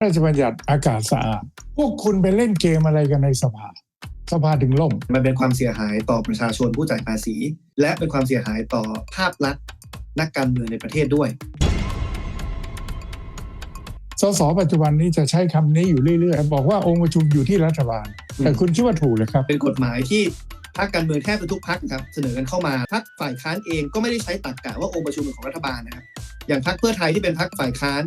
พระราชบัญญัติอากาศสะอาด พวกคุณไปเล่นเกมอะไรกันในสภา สภาถึงล่ม มันเป็นความเสียหายต่อประชาชนผู้จ่ายภาษี และเป็นความเสียหายต่อภาพลักษณ์นักการเมืองในประเทศด้วย สสปัจจุบันนี้จะใช้คำนี้อยู่เรื่อยๆ บอกว่าองค์ประชุมอยู่ที่รัฐบาล แต่คุณคิดว่าถูกเลยครับ เป็นกฎหมายที่พรรคการเมืองแทบจะทุกพรรคนะครับเสนอกันเข้ามาพรรคฝ่ายค้านเองก็ไม่ได้ใช้ตรรกกะว่าองค์ประชุมเป็นของรัฐบาลนะครับ อย่างพรรคเพื่อไทยที่เป็นพรรคฝ่ายค้าน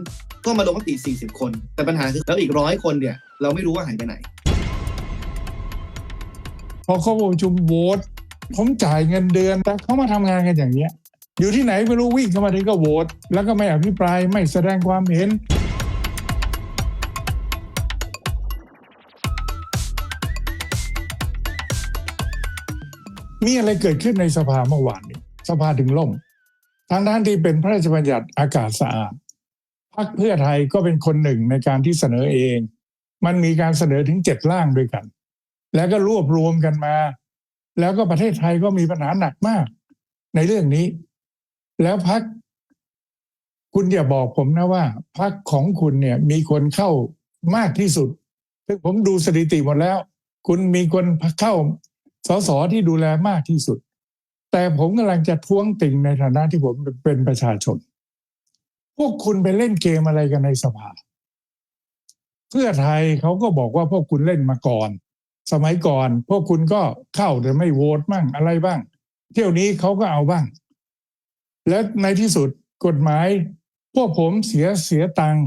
ก็มาลงมติ 40 คน แต่ปัญหาคือแล้วอีกร้อยคนเนี่ย เราไม่รู้ว่าหายไปไหน พอเขาประชุมโหวตผมจ่ายเงินเดือนแต่เขามาทำงานกันอย่างเนี้ย อยู่ที่ไหนไม่รู้วิ่งเข้ามาถึงก็โหวตแล้วก็ไม่อภิปรายไม่แสดงความเห็นมีอะไรเกิดขึ้นในสภาเมื่อวานนี้ สภาถึงล่ม ทางด้านที่เป็นพระราชบัญญัติอากาศสะอาดพรรคเพื่อไทยก็เป็นคนหนึ่งในการที่เสนอเอง มันมีการเสนอถึงเจ็ดร่างด้วยกัน แล้วก็รวบรวมกันมา แล้วก็ประเทศไทยก็มีปัญหาหนักมาก ในเรื่องนี้ แล้วพักคุณอย่าบอกผมนะว่าพักของคุณเนี่ยมีคนเข้ามากที่สุดซึ่งผมดูสถิติหมดแล้ว คุณมีคนเข้าสสที่ดูแลมากที่สุด แต่ผมกำลังจะท้วงติ่งในฐานะที่ผมเป็นประชาชน พวกคุณไปเล่นเกมอะไรกันในสภา เพื่อไทยเขาก็บอกว่าพวกคุณเล่นมาก่อน สมัยก่อน พวกคุณก็เข้าแต่ไม่โหวตบ้างอะไรบ้าง เที่ยวนี้เขาก็เอาบ้าง และในที่สุดกฎหมาย พวกผมเสียเสียตังค์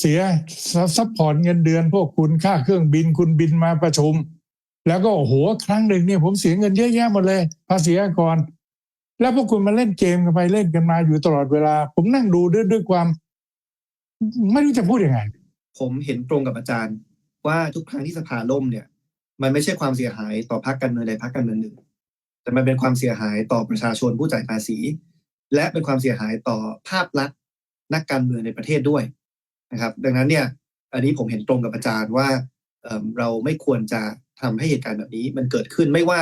เสียซัพพอร์ตเงินเดือน พวกคุณค่าเครื่องบินคุณบินมาประชุม แล้วก็โอ้โหครั้งหนึ่งเนี่ยผมเสียเงินเยอะแยะหมดเลย ภาษีอากร แล้วพวกคุณมาเล่นเกมกันไปเล่นกันมาอยู่ตลอดเวลา ผมนั่งดูด้วยด้วยความ ไม่รู้จะพูดยังไง ผมเห็นตรงกับอาจารย์ ว่าทุกครั้งที่สภาล่มเนี่ย มันไม่ใช่ความเสียหายต่อพรรคการเมืองใดพรรคการเมืองหนึ่ง แต่มันเป็นความเสียหายต่อประชาชนผู้จ่ายภาษี และเป็นความเสียหายต่อภาพลักษณ์นักการเมืองในประเทศด้วยนะครับ ดังนั้นเนี่ย อันนี้ผมเห็นตรงกับอาจารย์ว่าเเราไม่ควรจะ ทำให้เหตุการณ์แบบนี้มันเกิดขึ้นไม่ว่า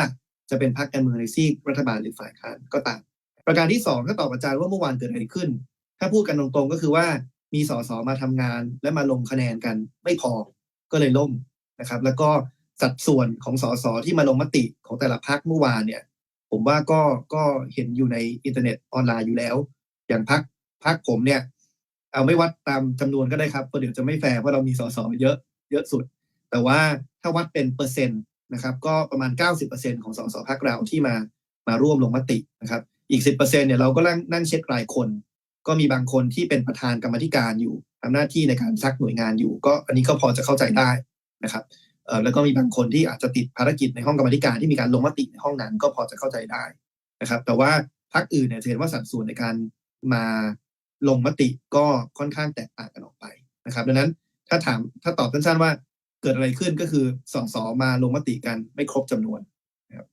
จะเป็นพรรคการเมืองในซีกรัฐบาลหรือฝ่ายค้านก็ตาม ประการที่สองก็ตอบอาจารย์ว่าเมื่อวานเกิดอะไรขึ้น ถ้าพูดกันตรงๆก็คือว่ามีสสมาทำงานและมาลงคะแนนกันไม่พอก็เลยล่มนะครับ แล้วก็สัดส่วนของสสที่มาลงมติของแต่ละพักเมื่อวานเนี่ย ผมว่าก็ก็เห็นอยู่ในอินเทอร์เน็ตออนไลน์อยู่แล้ว อย่างพักพักผมเนี่ย เอาไม่วัดตามจำนวนก็ได้ครับเพราะเดี๋ยวจะไม่แฟร์เพราะเรามีสสเยอะเยอะสุด แต่ว่าถ้าวัดเป็นเปอร์เซ็นต์นะครับก็ประมาณ 90%ของสสพักเราที่มามาร่วมลงมตินะครับอีก 10%เนี่ยเราก็นั่งนั่งเช็ครายคน ก็มีบางคนที่เป็นประธานกรรมธิการอยู่ทำหน้าที่ในการซักหน่วยงานอยู่ ก็อันนี้ก็พอจะเข้าใจได้นะครับเออแล้วก็มีบางคนที่อาจจะติดภารกิจในห้องกรรมธิการที่มีการลงมติในห้องนั้นก็พอจะเข้าใจได้นะครับ แต่ว่าพรรคอื่นเนี่ยจะเห็นว่าสัดส่วนในการมาลงมติก็ค่อนข้างแตกต่างกันออกไปนะครับ ดังนั้นถ้าถามถ้าตอบสั้นๆว่า เกิดอะไรขึ้นก็คือสอสอมาลงมติกันไม่ครบจำนวนนะครับ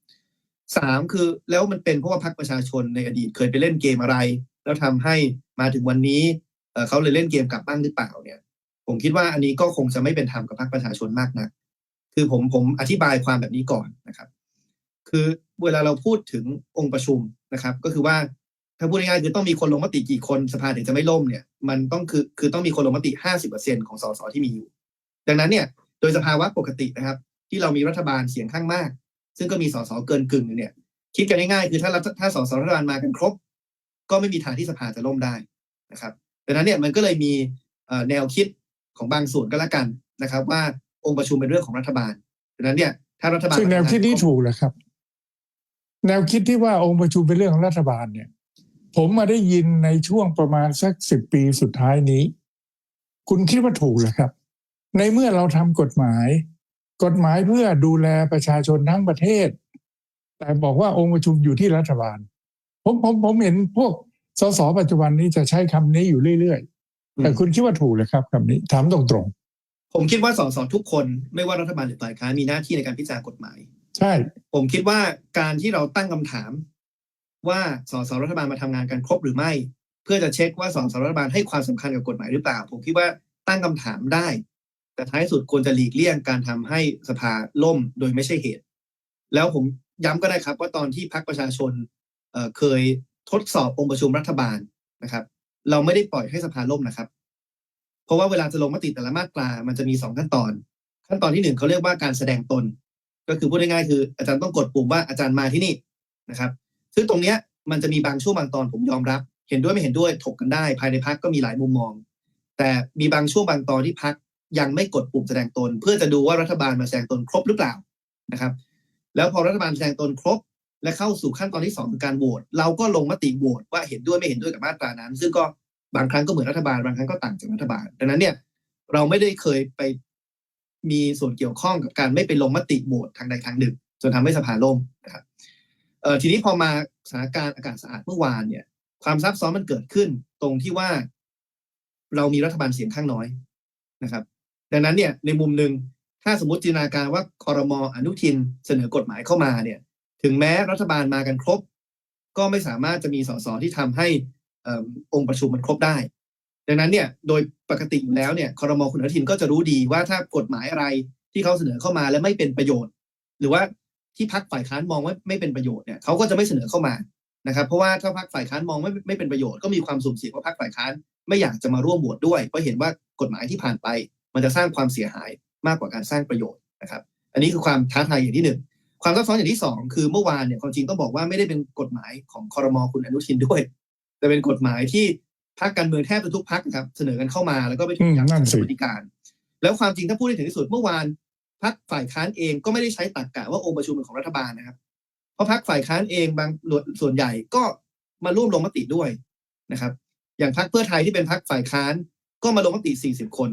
สามคือแล้วมันเป็นเพราะว่าพรรคประชาชนในอดีตเคยไปเล่นเกมอะไร แล้วทำให้มาถึงวันนี้เขาเลยเล่นเกมกลับบ้างหรือเปล่าเนี่ย ผมคิดว่าอันนี้ก็คงจะไม่เป็นธรรมกับพรรคประชาชนมากนัก คือผมผมอธิบายความแบบนี้ก่อนนะครับ คือเวลาเราพูดถึงองค์ประชุมนะครับ ก็คือว่าถ้าพูดง่ายๆคือต้องมีคนลงมติกี่คนสภาถึงจะไม่ล่มเนี่ย มันต้องคือคือต้องมีคนลงมติ 50%ของสสที่มีอยู่ ดังนั้นเนี่ย โดยสภาวะปกตินะครับ ที่เรามีรัฐบาลเสียงข้างมาก ซึ่งก็มีสสเกินกึ่งหนึ่งเนี่ยคิดกันง่ายๆคือถ้ารัฐถ้าสสรัฐบาลมากันครบ ก็ไม่มีทางที่สภาจะล่มได้นะครับดังนั้นเนี่ยมันก็เลยมีเอ่อแนวคิดของบางส่วนก็แล้วกันนะครับ ว่าองค์ประชุมเป็นเรื่องของรัฐบาลดังนั้นเนี่ยถ้ารัฐบาลซึ่งแนวคิดนี้ถูกแหละครับ แนวคิดที่ว่าองค์ประชุมเป็นเรื่องของรัฐบาลเนี่ย ผมมาได้ยินในช่วงประมาณสักสิบปีสุดท้ายนี้ คุณคิดว่าถูกเหรอครับ ในเมื่อเราทำกฎหมาย กฎหมายเพื่อดูแลประชาชนทั้งประเทศ แต่บอกว่าองค์ประชุมอยู่ที่รัฐบาล ผมผมผมเห็นพวกสสปัจจุบันนี้จะใช้คำนี้อยู่เรื่อยๆ แต่คุณคิดว่าถูกเลยครับคำนี้ ถามตรงผมคิดว่าสสทุกคนไม่ว่ารัฐบาลหรือฝ่ายค้านมีหน้าที่ในการพิจารณากฎหมายๆใช่ ผมคิดว่าการที่เราตั้งคำถาม ว่าสสรัฐบาลมาทำงานกันครบหรือไม่ เพื่อจะเช็คว่าสสรัฐบาลให้ความสำคัญกับกฎหมายหรือเปล่า ผมคิดว่าตั้งคำถามได้ แต่ท้ายสุดควรจะหลีกเลี่ยงการทำให้สภาล่มโดยไม่ใช่เหตุ แล้วผมย้ำก็ได้ครับว่าตอนที่พรรคประชาชนเอ่อเคยทดสอบองค์ประชุมรัฐบาลนะครับ เราไม่ได้ปล่อยให้สภาล่มนะครับ เพราะว่าเวลาจะลงมติแต่ละมาตรามันจะมีสองขั้นตอน ขั้นตอนที่หนึ่งเขาเรียกว่าการแสดงตน ก็คือพูดง่ายๆคืออาจารย์ต้องกดปุ่มว่าอาจารย์มาที่นี่นะครับ ซึ่งตรงเนี้ยมันจะมีบางช่วงบางตอนผมยอมรับ เห็นด้วยไม่เห็นด้วยถกกันได้ ภายในพักก็มีหลายมุมมอง แต่มีบางช่วงบางตอนที่พัก ยังไม่กดปุ่มแสดงตน เพื่อจะดูว่ารัฐบาลมาแสดงตนครบหรือเปล่านะครับ แล้วพอรัฐบาลแสดงตนครบ และเข้าสู่ขั้นตอนที่สองคือการโหวตเราก็ลงมติโหวตว่าเห็นด้วยไม่เห็นด้วยกับมาตรานั้น ซึ่งก็บางครั้งก็เหมือนรัฐบาลบางครั้งก็ต่างจากรัฐบาล ดังนั้นเนี่ยเราไม่ได้เคยไปมีส่วนเกี่ยวข้องกับการไม่ไปลงมติโหวตทางใดทางหนึ่งจนทำให้สภาล่มนะครับเอ่อทีนี้พอมาสถานการณ์อากาศสะอาดเมื่อวานเนี่ย ความซับซ้อนมันเกิดขึ้นตรงที่ว่า เรามีรัฐบาลเสียงข้างน้อยนะครับ ดังนั้นเนี่ยในมุมหนึ่งถ้าสมมติจินตนาการว่าคอรมออนุทินเสนอกฎหมายเข้ามาเนี่ยถึงแม้รัฐบาลมากันครบ ก็ไม่สามารถจะมีสสที่ทำให้เอิ่มองค์ประชุมมันครบได้ ดังนั้นเนี่ยโดยปกติอยู่แล้วเนี่ยคอรมอคุณอนุทินก็จะรู้ดีว่าถ้ากฎหมายอะไรที่เขาเสนอเข้ามาแล้วไม่เป็นประโยชน์ หรือว่าที่พักฝ่ายค้านมองว่าไม่เป็นประโยชน์เนี่ยเขาก็จะไม่เสนอเข้ามานะครับ เพราะว่าถ้าพักฝ่ายค้านมองไม่ไม่เป็นประโยชน์ก็มีความสุ่มเสี่ยงว่าพักฝ่ายค้านไม่อยากจะมาร่วมโหวตด้วยเพราะเห็นว่ากฎหมายที่ผ่านไป มันจะสร้างความเสียหายมากกว่าการสร้างประโยชน์นะครับ อันนี้คือความท้าทายอย่างที่หนึ่งความซับซ้อนอย่างที่สองคือเมื่อวานเนี่ยความจริงต้องบอกว่าไม่ได้เป็นกฎหมายของคอรมอคุณอนุทินด้วย แต่เป็นกฎหมายที่พรรคการเมืองแทบจะทุกพรรคนะครับเสนอกันเข้ามาแล้วก็ไปถูอืกมยัดนั่นสิกรรมธิการ แล้วความจริงถ้าพูดให้ถึงที่สุดเมื่อวานพรรคฝ่ายค้านเองก็ไม่ได้ใช้ตรรกกะว่าองค์ประชุมเป็นของรัฐบาลนะครับ เพราะพรรคฝ่ายค้านเองบางส่วนใหญ่ก็มาร่วมลงมติด้วยนะครับ อย่างพรรคเพื่อไทยที่เป็นพรรคฝ่ายค้านก็มาลงมติ 40 คน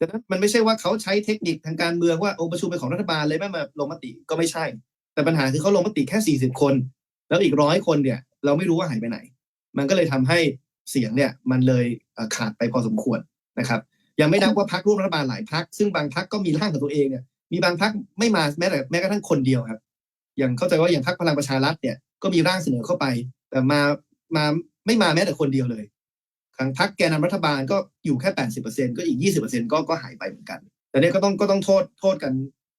ดังนั้นมันไม่ใช่ว่าเขาใช้เทคนิคทางการเมืองว่าองค์ประชุมเป็นของรัฐบาลเลยไม่มาลงมติก็ไม่ใช่ แต่ปัญหาคือเขาลงมติแค่ 40 คน แล้วอีกร้อยคนเนี่ย เราไม่รู้ว่าหายไปไหน มันก็เลยทำให้เสียงเนี่ยมันเลยขาดไปพอสมควรนะครับยังไม่นับว่าพักร่วมรัฐบาลหลายพักซึ่งบางพักก็มีร่างของตัวเองเนี่ยมีบางพักไม่มาแม้แต่แม้กระทั่งคนเดียวครับ อย่างเข้าใจว่าอย่างพักพลังประชารัฐเนี่ยก็มีร่างเสนอเข้าไป แต่มามาไม่มาแม้แต่คนเดียวเลย ทางพักแกนนำรัฐบาลก็อยู่แค่ 80%ก็อีก 20%ก็ก็หายไปเหมือนกัน แต่เนี่ยก็ต้องก็ต้องโทษโทษกัน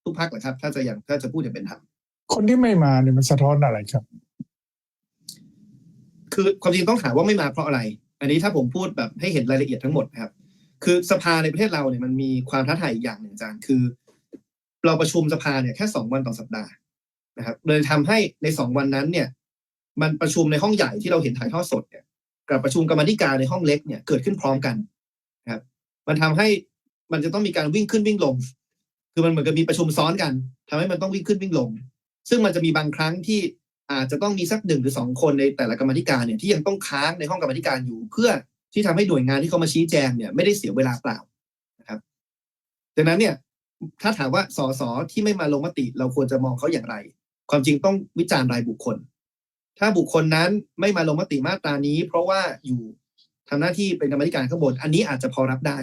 ทุกพักแหละครับ ถ้าจะอย่างถ้าจะพูดอย่างเป็นธรรมคนที่ไม่มาเนี่ยมันสะท้อนอะไรครับ คือความจริงต้องถามว่าไม่มาเพราะอะไร อันนี้ถ้าผมพูดแบบให้เห็นรายละเอียดทั้งหมดนะครับ คือสภาในประเทศเราเนี่ยมันมีความท้าทายอีกอย่างหนึ่งอาจารย์คือ เราประชุมสภาเนี่ยแค่สองวันต่อสัปดาห์นะครับเลยทำให้ในสองวันนั้นเนี่ย มันประชุมในห้องใหญ่ที่เราเห็นถ่ายทอดสดเนี่ย กับประชุมกรรมธิการในห้องเล็กเนี่ยเกิดขึ้นพร้อมกันครับ มันทำให้มันจะต้องมีการวิ่งขึ้นวิ่งลง คือมันเหมือนกับมีประชุมซ้อนกันทำให้มันต้องวิ่งขึ้นวิ่งลง ซึ่งมันจะมีบางครั้งที่อาจจะต้องมีสักหนึ่งหรือสองคนในแต่ละกรรมธิการเนี่ยที่ยังต้องค้างในห้องกรรมธิการอยู่ เพื่อที่ทำให้หน่วยงานที่เขามาชี้แจงเนี่ยไม่ได้เสียเวลาเปล่านะครับดังนั้นเนี่ยถ้าถามว่าสสที่ไม่มาลงมติ เราควรจะมองเขาอย่างไร ความจริงต้องวิจารณ์รายบุคคล ถ้าบุคคลนั้นไม่มาลงมติมาตรานี้ เพราะว่าอยู่ทำหน้าที่เป็นกรรมาธิการข้างบน อันนี้อาจจะพอรับได้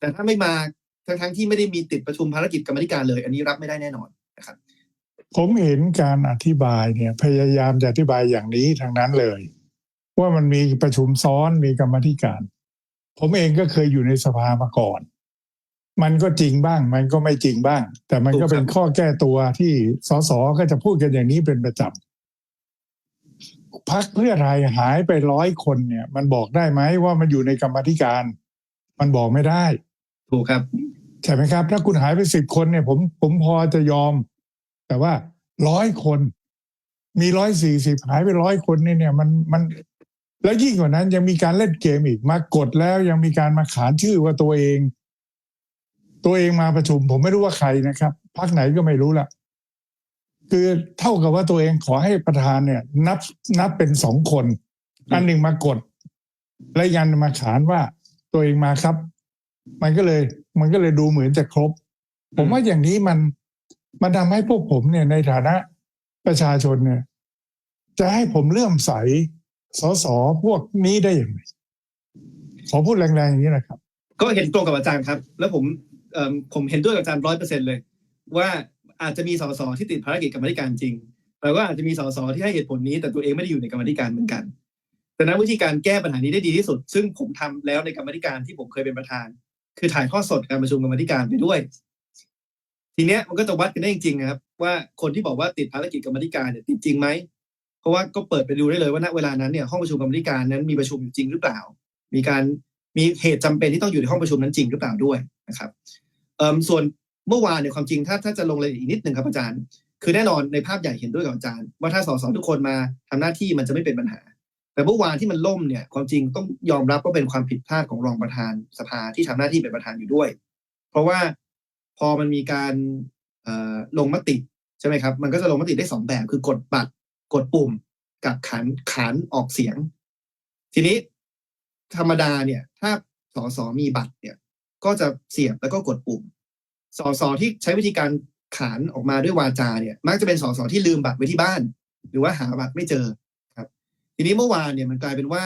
แต่ถ้าไม่มาทั้งทั้งๆที่ไม่ได้มีติดประชุมภารกิจกรรมาธิการเลย อันนี้รับไม่ได้แน่นอนนะครับ ผมเห็นการอธิบายเนี่ย พยายามจะอธิบายอย่างนี้ทางนั้นเลย ว่ามันมีประชุมซ้อนมีกรรมาธิการ ผมเองก็เคยอยู่ในสภามาก่อน มันก็จริงบ้าง มันก็ไม่จริงบ้าง แต่มันก็เป็นข้อแก้ตัวที่สสก็จะพูดกันอย่างนี้เป็นประจำ พักเพื่อไทยหายไปร้อยคนเนี่ย มันบอกได้ไหมว่ามันอยู่ในกรรมาธิการ มันบอกไม่ได้ ถูกครับใช่ไหมครับ ถ้าคุณหายไปสิบคนเนี่ย ผมผมพอจะยอม แต่ว่าร้อยคน มีร้อยสี่สิบหายไปร้อยคนเนี่ยเนี่ยมันมันแล้วยิ่งกว่านั้นยังมีการเล่นเกมอีกมากดแล้วยังมีการมาขานชื่อว่าตัวเอง ตัวเองมาประชุม ผมไม่รู้ว่าใครนะครับพักไหนก็ไม่รู้ละ คือเท่ากับว่าตัวเองขอให้ประธานเนี่ย นับนับเป็นสองคน อันหนึ่งมากด และยันมาขานว่าตัวเองมาครับ มันก็เลย มันก็เลยดูเหมือนจะครบ ผมว่าอย่างนี้มันมันทำให้พวกผมเนี่ยในฐานะประชาชนเนี่ย จะให้ผมเลื่อมใสสสพวกนี้ได้อย่างไรขอพูดแรงๆอย่างนี้นะครับ ก็เห็นตรงกับอาจารย์ครับ แล้วผมเอ่อผมเห็นด้วยกับอาจารย์ร้อยเปอร์เซ็นเลย ว่า อาจจะมีสสที่ติดภารกิจกรรมาธิการจริงแต่ว่าอาจจะมีสสที่ให้เหตุผลนี้ แต่ตัวเองไม่ได้อยู่ในกรรมธิการเหมือนกันแต่นั้นวิธีการแก้ปัญหานี้ได้ดีที่สุด ซึ่งผมทำแล้วในกรรมธิการที่ผมเคยเป็นประธาน คือถ่ายทอดสดการประชุมกรรมธิการไปด้วย ทีเนี้ยมันก็จะวัดกันได้จริงๆนะครับ ว่าคนที่บอกว่าติดภารกิจกรรมธิการเนี่ยติดจริงไหมเพราะว่าก็เปิดไปดูได้เลยว่าณเวลานั้นเนี่ยห้องประชุมกรรมธิการนั้นมีประชุมอยู่จริงหรือเปล่า มีการมีเหตุจำเป็นที่ต้องอยู่ในห้องประชุมนั้นจริงหรือเปล่าด้วยนะครับส่วน เมื่อวานเนี่ยความจริงถ้าถ้าจะลงรายละเอียดอีกนิดหนึ่งครับอาจารย์ คือแน่นอนในภาพใหญ่เห็นด้วยกับอาจารย์ ว่าถ้าสสทุกคนมาทำหน้าที่มันจะไม่เป็นปัญหา แต่เมื่อวานที่มันล่มเนี่ยความจริงต้องยอมรับว่าเป็นความผิดพลาดของรองประธานสภาที่ทำหน้าที่เป็นประธานอยู่ด้วย เพราะว่าพอมันมีการเอ่อลงมติใช่ไหมครับมันก็จะลงมติได้สองแบบคือกดบัตรกดปุ่มกับขานขานออกเสียง ทีนี้ธรรมดาเนี่ย ถ้าสสมีบัตรเนี่ย ก็จะเสียบแล้วก็กดปุ่ม สสที่ใช้วิธีการขานออกมาด้วยวาจาเนี่ย มักจะเป็นสสที่ลืมบัตรไว้ที่บ้าน หรือว่าหาบัตรไม่เจอครับ ทีนี้เมื่อวานเนี่ยมันกลายเป็นว่า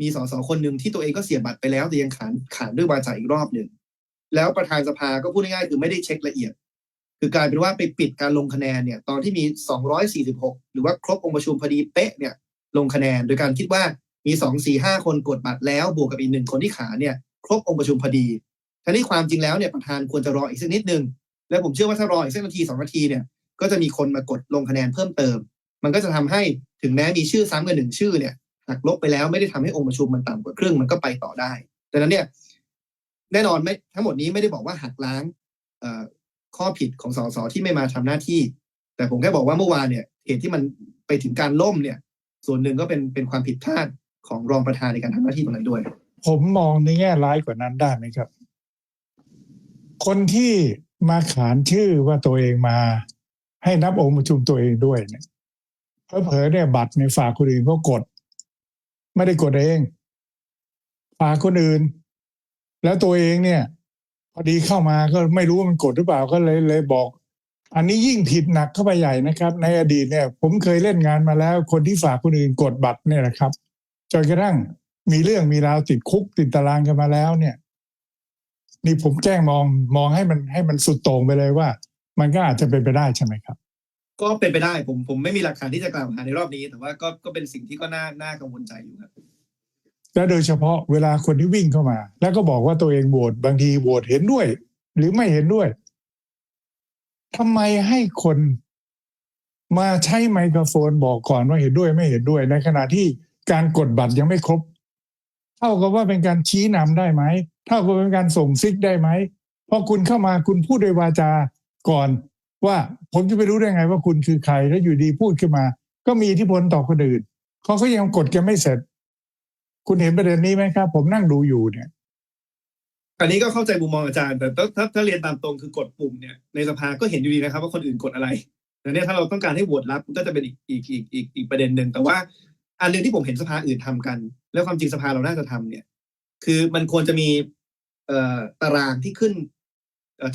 มีสสคนหนึ่งที่ตัวเองก็เสียบัตรไปแล้วแต่ยังขานขานด้วยวาจาอีกรอบหนึ่งแล้วประธานสภาก็พูดง่ายๆคือไม่ได้เช็คละเอียด คือกลายเป็นว่าไปปิดการลงคะแนนเนี่ย ตอนที่มี 246 หรือว่าครบองค์ประชุมพอดีเป๊ะเนี่ย ลงคะแนนโดยการคิดว่ามี 2 4 5 คนกดบัตรแล้วบวกกับอีกหนึ่งคนที่ขาเนี่ย ครบองค์ประชุมพอดี ทั้นี้ความจริงแล้วเนี่ยประธานควรจะรออีกสักนิดนึง และผมเชื่อว่าถ้ารออีกสักนาทีสองนาทีเนี่ยก็จะมีคนมากดลงคะแนนเพิ่มเติม มันก็จะทำให้ถึงแม้มีชื่อซ้ำกันหนึ่งชื่อเนี่ยหักลบไปแล้วไม่ได้ทำให้องค์ประชุมมันต่ำกว่าครึ่งมันก็ไปต่อได้ดังนั้นเนี่ยแน่นอนไม่ทั้งหมดนี้ไม่ได้บอกว่าหักล้างข้อผิดของสสที่ไม่มาทำหน้าที่ แต่ผมแค่บอกว่าเมื่อวานเนี่ยเหตุที่มันไปถึงการล่มเนี่ย ส่วนหนึ่งก็เป็นเป็นความผิดพลาดของรองประธานในการทำหน้าที่ตรงนั้นด้วย ผมมองในแง่ร้ายกว่านั้นได้ไหมครับ คนที่มาขานชื่อว่าตัวเองมา ให้นับองค์ประชุมตัวเองด้วยเนี่ยเผลอๆเนี่ยบัตรในฝากคนอื่นก็กด ไม่ได้กดเอง ฝากคนอื่น แล้วตัวเองเนี่ย พอดีเข้ามาก็ไม่รู้ว่ามันกดหรือเปล่าก็เลยเลยบอก อันนี้ยิ่งผิดหนักเข้าไปใหญ่นะครับ ในอดีตเนี่ย ผมเคยเล่นงานมาแล้ว คนที่ฝากคนอื่นกดบัตรเนี่ยนะครับจนกระทั่งมีเรื่องมีราวติดคุกติดตารางกันมาแล้วเนี่ย นี่ผมแกล้งมองมองให้มันให้มันสุดโต่งไปเลยว่า มันก็อาจจะเป็นไปได้ใช่ไหมครับ ก็เป็นไปได้ผมผมไม่มีหลักฐานที่จะกล่าวหาในรอบนี้ แต่ว่าก็ก็เป็นสิ่งที่ก็น่าน่ากังวลใจอยู่ครับและโดยเฉพาะเวลาคนที่วิ่งเข้ามา แล้วก็บอกว่าตัวเองโหวตบางทีโหวตเห็นด้วย หรือไม่เห็นด้วยทำไมให้คนมาใช้ไมโครโฟนบอกก่อนว่าเห็นด้วยไม่เห็นด้วย ในขณะที่การกดบัตรยังไม่ครบ เท่ากับว่าเป็นการชี้นำได้ไหม เท่ากับเป็นการส่งซิกได้ไหมพอคุณเข้ามาคุณพูดด้วยวาจาก่อน ว่าผมจะไปรู้ได้ไงว่าคุณคือใครแล้วอยู่ดีพูดขึ้นมา ก็มีอิทธิพลต่อคนอื่นเขาก็ยังกดกันไม่เสร็จ คุณเห็นประเด็นนี้ไหมครับ ผมนั่งดูอยู่เนี่ยอันนี้ก็เข้าใจมุมมองอาจารย์ แต่ถ้าถ้าถ้าเรียนตามตรงคือกดปุ่มเนี่ยในสภาก็เห็นอยู่ดีนะครับ ว่าคนอื่นกดอะไรแต่เนี่ยถ้าเราต้องการให้โหวตรับก็จะเป็นอีกอีกอีกอีกอีกประเด็นหนึ่งแต่ว่าอันหนึ่งที่ผมเห็นสภาอื่นทำกัน แล้วความจริงสภาเราน่าจะทำเนี่ย คือมันควรจะมี ตารางที่ขึ้น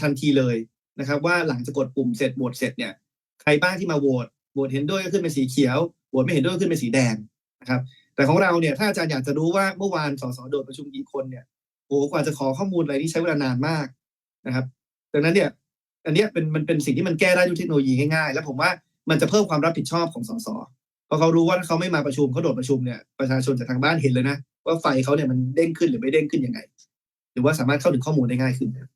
ทันทีเลยนะครับ ว่าหลังจากกดปุ่มเสร็จโหวตเสร็จเนี่ยใครบ้างที่มาโหวตโหวตเห็นด้วยก็ขึ้นเป็นสีเขียวโหวตไม่เห็นด้วยก็ขึ้นเป็นสีแดงนะครับ แต่ของเราเนี่ยถ้าอาจารย์อยากจะรู้ว่าเมื่อวานสสโดดประชุมกี่คนเนี่ยโอ้กว่าจะขอข้อมูลอะไรนี่ใช้เวลานานมากนะครับดังนั้นเนี่ยอันนี้เป็นมันเป็นสิ่งที่มันแก้ได้ด้วยเทคโนโลยีง่ายๆ แล้วผมว่ามันจะเพิ่มความรับผิดชอบของสสพราะเขารู้ว่าถ้าเขาไม่มาประชุมเขาโดดประชุมเนี่ยประชาชนจากทางบ้านเห็นเลยนะ ว่าไฟเขาเนี่ยมันเด้งขึ้นหรือไม่เด้งขึ้นยังไง หรือว่าสามารถเข้าถึงข้อมูลได้ง่ายขึ้นครับ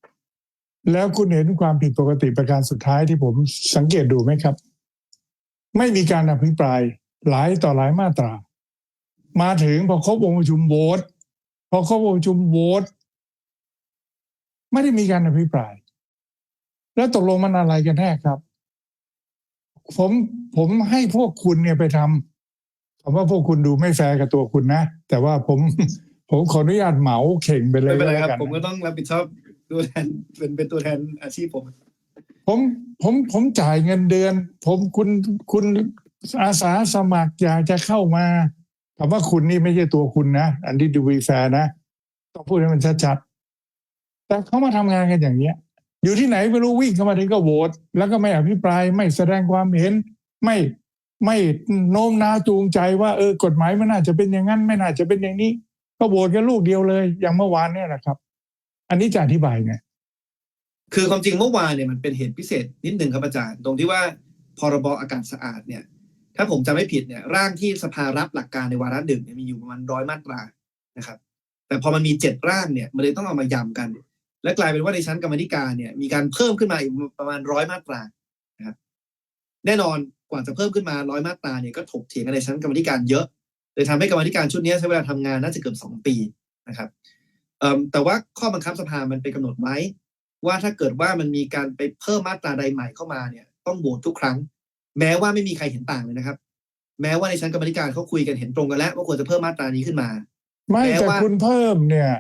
แล้วคุณเห็นความผิดปกติประการสุดท้ายที่ผมสังเกตดูไหมครับ ไม่มีการอภิปรายหลายต่อหลายมาตรา มาถึงพอครบองค์ประชุมโหวตพอครบองค์ประชุมโหวตไม่ได้มีการอภิปราย แล้วตกลงมันอะไรกันแน่ครับ ผมผมให้พวกคุณเนี่ยไปทำผมว่าพวกคุณดูไม่แฟร์กับตัวคุณนะ แต่ว่าผม ผมขออนุญาตเหมาเข่งไปเลยไม่เป็นไรก็ครับแล้วกันผมก็ต้องรับผิดชอบตัวแทนเป็นเป็นตัวแทนอาชีพผม ผมผมผมจ่ายเงินเดือน ผมคุณคุณอาสาสมัครอยากจะเข้ามาคำว่าคุณนี่ไม่ใช่ตัวคุณนะ อันที่ดูวีแฟร์นะต้องพูดให้มันชัดๆแต่เขามาทำงานกันอย่างเนี้ย อยู่ที่ไหนไม่รู้วิ่งเข้ามาถึงก็โหวตแล้วก็ไม่อภิปรายไม่แสดงความเห็น ไม่ไม่โน้มน้าวจูงใจว่าเออกฎหมายมันน่าจะเป็นอย่างนั้น ไม่น่าจะเป็นอย่างนี้ ก็โหวตกันลูกเดียวเลย อย่างเมื่อวานเนี่ยนะครับ อันนี้จะอธิบายไงคือความจริงเมื่อวานเนี่ยมันเป็นเหตุพิเศษนิดหนึ่งครับอาจารย์ ตรงที่ว่าพรบอากาศสะอาดเนี่ย ถ้าผมจำไม่ผิดเนี่ย ร่างที่สภารับหลักการในวาระหนึ่งเนี่ยมีอยู่ประมาณร้อยมาตรานะครับ แต่พอมันมีเจ็ดร่างเนี่ยมันเลยต้องเอามายำกัน และกลายเป็นว่าในชั้นกรรมธิการเนี่ยมีการเพิ่มขึ้นมาอีกประมาณร้อยมาตรานะครับแน่นอนกว่าจะเพิ่มขึ้นมาร้อยมาตราเนี่ยก็ถกเถียงกันในชั้นกรรมธิการเยอะ เลยทำให้กรรมาธิการชุดนี้ใช้เวลาทำงานน่าจะเกือบสองปีนะครับเอิ่มแต่ว่าข้อบังคับสภามันไปกำหนดไว้ ว่าถ้าเกิดว่ามันมีการไปเพิ่มมาตราใดใหม่เข้ามาเนี่ย ต้องโหวตทุกครั้ง แม้ว่าไม่มีใครเห็นต่างเลยนะครับ แม้ว่าในชั้นกรรมาธิการเขาคุยกันเห็นตรงกันแล้ว ว่าควรจะเพิ่มมาตรานี้ขึ้นมา ไม่แม้แต่ว่าคุณเพิ่มเนี่ย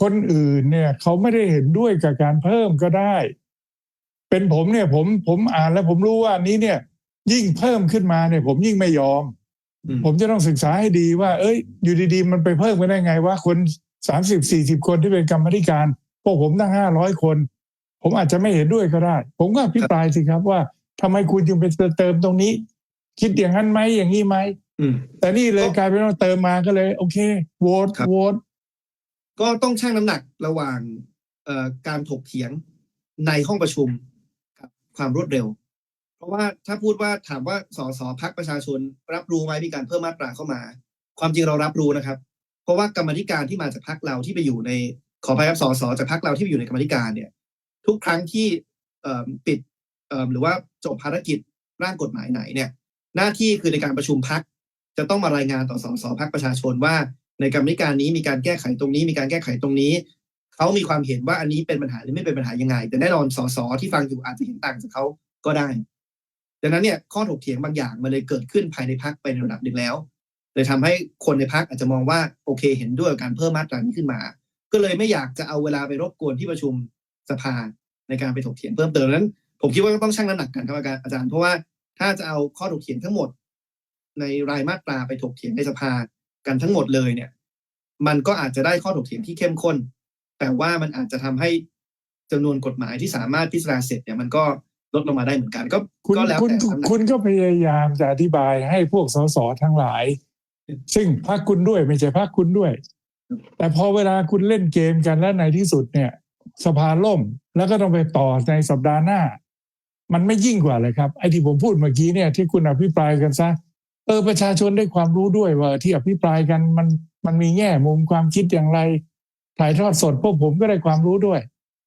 คนอื่นเนี่ยเขาไม่ได้เห็นด้วยกับการเพิ่มก็ได้ เป็นผมเนี่ยผมผมอ่านแล้วผมรู้ว่าอันนี้เนี่ย ยิ่งเพิ่มขึ้นมาเนี่ย ผมยิ่งไม่ยอมอืม ผมจะต้องศึกษาให้ดีว่า เอ้ย อยู่ดีๆ มันไปเพิ่มกันได้ไงว่าคนสามสิบสี่สิบคนที่เป็นกรรมาธิการ พวกผมตั้งห้าร้อยคน ผมอาจจะไม่เห็นด้วยก็ได้ ผมก็อภิปรายสิครับว่าทำไมคุณจึงไปเติมตรงนี้ คิดอย่างนั้นไหมอย่างนี้ไหมอืมแต่นี่เลยก็กลายเป็นว่าเติมมาก็เลย โอเคโหวตครับโหวตก็ต้องชั่งน้ำหนักระหว่างเอ่อการถกเถียงในห้องประชุมกับความรวดเร็วเพ ราะว่าถ้าพูดว่าถามว่าสสพักประชาชน รับรู้ไหมมีการเพิ่มมาตราเข้ามา ความจริงเรารับรู้นะครับ เพราะว่ากรรมธิการที่มาจากพักเราที่ไปอยู่ในขออภัยครับสสจากพักเราที่ไปอยู่ในกรรมธิการเนี่ย ทุกครั้งที่ปิดหรือว่าจบภารกิจร่างกฎหมายไหนเนี่ย หน้าที่คือในการประชุมพักจะต้องมารายงานต่อสสพักประชาชนว่า ในกรรมธิการนี้มีการแก้ไขตรงนี้ มีการแก้ไขตรงนี้เขามีความเห็นว่าอันนี้เป็นปัญหาหรือไม่เป็นปัญหายังไง แต่แน่นอนสสที่ฟังอยู่อาจจะเห็นต่างจากเขาก็ได้ ดังนั้นเนี่ยข้อถกเถียงบางอย่างมันเลยเกิดขึ้นภายในพักไปในระดับหนึ่งแล้วเลยทำให้คนในพักอาจจะมองว่าโอเคเห็นด้วยกับการเพิ่มมาตรานี้ขึ้นมา ก็เลยไม่อยากจะเอาเวลาไปรบกวนที่ประชุมสภาในการไปถกเถียงเพิ่มเติมนั้น ผมคิดว่าต้องชั่งน้ำหนักกันครับอาจารย์เพราะว่าถ้าจะเอาข้อถกเถียงทั้งหมด ในรายมาตราไปถกเถียงในสภากันทั้งหมดเลยเนี่ย มันก็อาจจะได้ข้อถกเถียงที่เข้มข้น แต่ว่ามันอาจจะทำให้จำนวนกฎหมายที่สามารถพิจารณาเสร็จเนี่ยมันก็ ลดลงมาได้เหมือนกันก็คุณก็แล้วคุณแต่ความหนักคุณก็พยายามจะอธิบายให้พวกสสทั้งหลาย ซึ่งพักคุณด้วยไม่ใช่พักคุณด้วย แต่พอเวลาคุณเล่นเกมกันแล้วในที่สุดเนี่ย สภาล่มแล้วก็ต้องไปต่อในสัปดาห์หน้า มันไม่ยิ่งกว่าเลยครับไอ้ที่ผมพูดเมื่อกี้เนี่ย ที่คุณอภิปรายกันซะเออประชาชนได้ความรู้ด้วยว่า ที่อภิปรายกันมันมันมีแง่มุมความคิดอย่างไรถ่ายทอดสดพวกผมก็ได้ความรู้ด้วย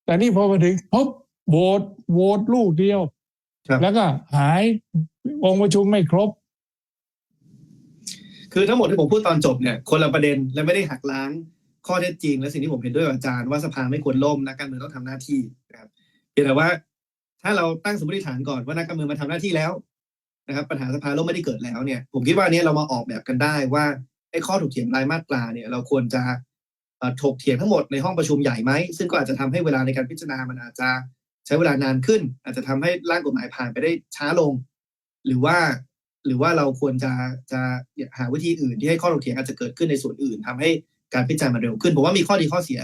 แต่นี่พอมาถึงพบ โหวตโหวตลูกเดียว ครับ แล้วก็หายองค์ประชุมไม่ครบ คือทั้งหมดที่ผมพูดตอนจบเนี่ยคนละประเด็นและไม่ได้หักล้างข้อเท็จจริง และสิ่งที่ผมเห็นด้วยกับอาจารย์ว่าสภาไม่ควรล่มนักการเมืองต้องทำหน้าที่นะครับเพียงแต่ว่า ถ้าเราตั้งสมมติฐานก่อนว่านักการเมืองมาทำหน้าที่แล้วนะครับปัญหาสภาล่มไม่ได้เกิดแล้วเนี่ย ผมคิดว่าอันนี้เรามาออกแบบกันได้ว่าไอ้ข้อถกเถียงรายมาตราเนี่ย เราควรจะเอ่อถกเถียงทั้งหมดในห้องประชุมใหญ่ไหมซึ่งก็อาจจะทำให้เวลาในการพิจารณามันอาจจะ ใช้เวลานานขึ้น อาจจะทำให้ร่างกฎหมายผ่านไปได้ช้าลง หรือว่าหรือว่าเราควรจะจะหาวิธีอื่นที่ให้ข้อถกเถียงอาจจะเกิดขึ้นในส่วนอื่นทำให้การพิจารณาเร็วขึ้นผมว่ามีข้อดีข้อเสีย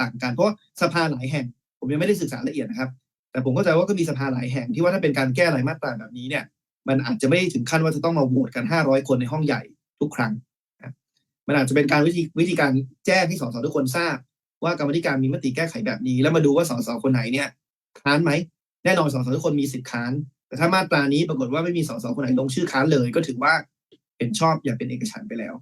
ต่างกันเพราะสภาหลายแห่ง ผมยังไม่ได้ศึกษาละเอียดนะครับ แต่ผมเข้าใจว่าก็มีสภาหลายแห่งที่ว่าถ้าเป็นการแก้รายมาตราแบบนี้เนี่ยมันอาจจะไม่ถึงขั้นว่าจะต้องมาโหวตกันห้าร้อยคนในห้องใหญ่ทุกครั้งนะมันอาจจะเป็นการวิธีวิธีการแจ้งให้สสทุกคนทราบ ว่ากรรมธิการมีมติแก้ไขแบบนี้ แล้วมาดูว่าสสคนไหนเนี่ยค้านไหมแน่นอนสสทุกคนมีสิทธิ์ค้าน แต่ถ้ามาตรานี้ปรากฏว่าไม่มีสสคนไหนลงชื่อค้านเลย ก็ถือว่าเห็นชอบอย่างเป็นเอกฉันท์ไปแล้ว